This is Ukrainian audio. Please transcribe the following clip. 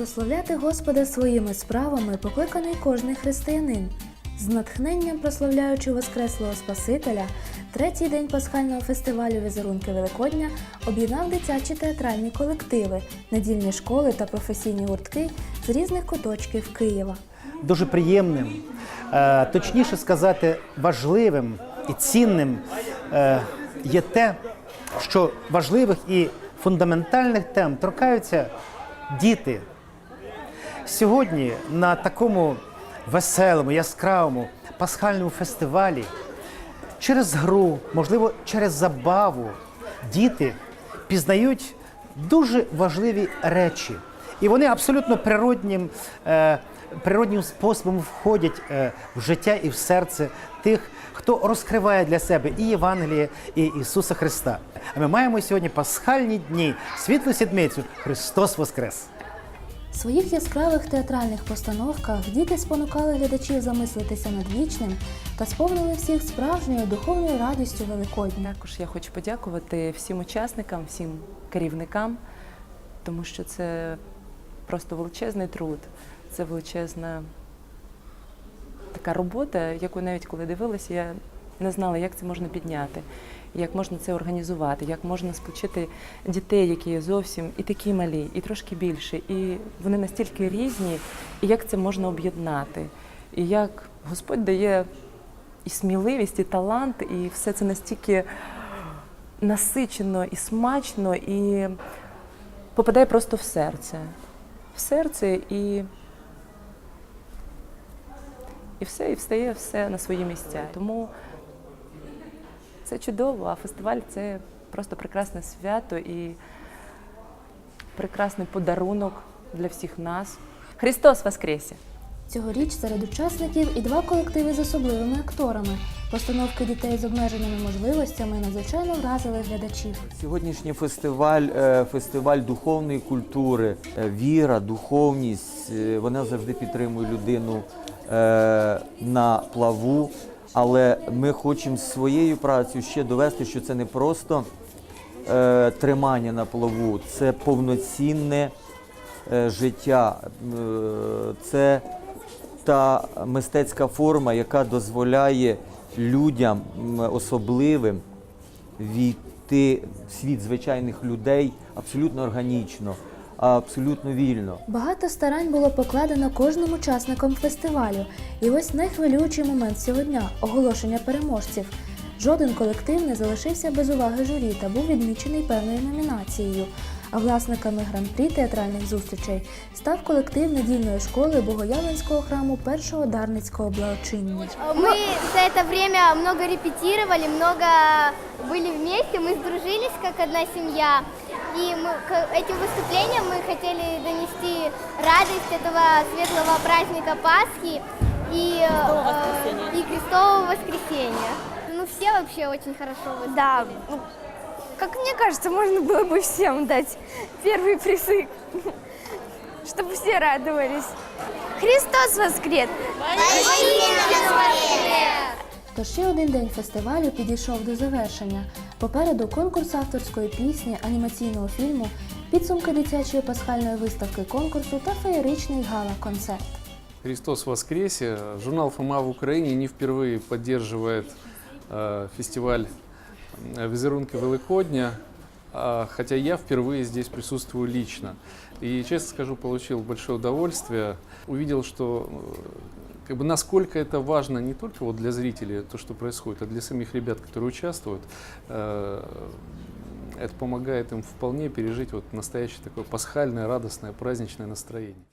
Прославляти Господа своїми справами покликаний кожний християнин. З натхненням прославляючи Воскреслого Спасителя, третій день пасхального фестивалю Візерунки Великодня об'єднав дитячі театральні колективи, недільні школи та професійні гуртки з різних куточків Києва. дуже приємним, е, точніше сказати, важливим і цінним е, є те, що важливих і фундаментальних тем торкаються діти. Сьогодні на такому веселому, яскравому пасхальному фестивалі через гру, можливо, через забаву діти пізнають дуже важливі речі. І вони абсолютно природнім, е, природнім способом входять е, в життя і в серце тих, хто розкриває для себе і Євангеліє, і Ісуса Христа. А ми маємо сьогодні пасхальні дні, світлу сідмицю Христос Воскрес! В своїх яскравих театральних постановках діти спонукали глядачів замислитися над вічним та сповнили всіх справжньою духовною радістю Великодня. Також я хочу подякувати всім учасникам, всім керівникам, тому що це просто величезний труд, це величезна така робота, яку навіть коли дивилася, я не знала, як це можна підняти, як можна це організувати, як можна сполучити дітей, які є зовсім і такі малі, і трошки більше, і вони настільки різні, і як це можна об'єднати, і як Господь дає і сміливість, і талант, і все це настільки насичено і смачно, і попадає просто в серце. В серце і, і все, і встає все на свої місця. Тому це чудово, а фестиваль це просто прекрасне свято і прекрасний подарунок для всіх нас. Христос Воскресе! Цьогоріч серед учасників і два колективи з особливими акторами. Постановки дітей з обмеженими можливостями надзвичайно вразили глядачів. Сьогоднішній фестиваль е, фестиваль духовної культури, Е, віра, духовність. е, Вона завжди підтримує людину на плаву. Але ми хочемо своєю працею ще довести, що це не просто е, тримання на плаву, це повноцінне е, життя. Е, Це та мистецька форма, яка дозволяє людям особливим війти в світ звичайних людей абсолютно органічно, абсолютно вільно. Багато старань було покладено кожним учасником фестивалю. І ось найхвилюючий момент цього дня оголошення переможців. Жоден колектив не залишився без уваги журі та був відмічений певною номінацією. А власниками гран-прі театральних зустрічей став колектив недільної школи Богоявленського храму першого дарницького благочиння. Мы за это время много репетировали, много были вместе, мы сдружились как одна семья. И мы, к этим выступлениям мы хотели донести радость этого светлого праздника Пасхи и, э, и Христового воскресения. Ну, все вообще очень хорошо выступили. Да, ну, как мне кажется, можно было бы всем дать первый призыв, чтобы все радовались. Христос воскрес! Тож ще один день фестивалю підійшов до завершення. Попереду конкурс авторської пісні, анімаційного фільму, підсумки дитячої пасхальної виставки конкурсу та феєричний гала-концерт. Христос воскресе! Журнал «Фома» в Украине не впервые поддерживает э, фестиваль э, «Визерунки Великодня», а, хотя я впервые здесь присутствую лично. И, честно скажу, получил большое удовольствие. Увидел, что э, как бы насколько это важно не только вот для зрителей, то, что происходит, а для самих ребят, которые участвуют. Э, Это помогает им вполне пережить вот настоящее такое пасхальное, радостное, праздничное настроение.